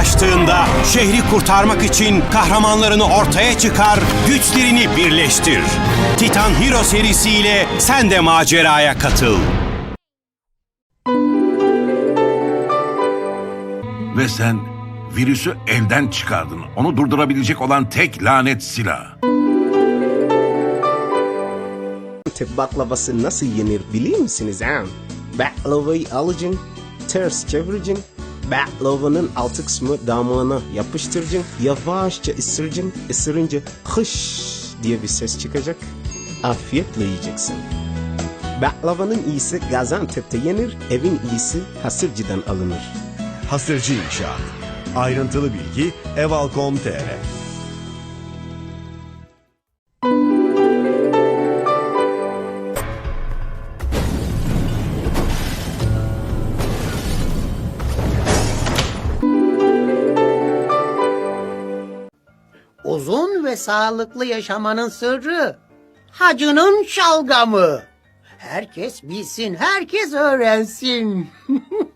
yozlaştığında şehri kurtarmak için kahramanlarını ortaya çıkar, güçlerini birleştir. Titan Hero serisiyle sen de maceraya katıl. Ve sen virüsü elden çıkardın. Onu durdurabilecek olan tek lanet silah. Antep baklavası nasıl yenir biliyor musunuz? Baklavayı alacaksın, ters çevireceksin. Baklavanın altı kısmı damağına yapıştıracaksın. Yavaşça ısıracaksın. Isırınca hış diye bir ses çıkacak. Afiyetle yiyeceksin. Baklavanın iyisi Gaziantep'te yenir, evin iyisi Hasırcı'dan alınır. Hasırcı İnşaat. Ayrıntılı bilgi eval.com.tr Uzun ve sağlıklı yaşamanın sırrı. Hacının şalgamı. Herkes bilsin, herkes öğrensin.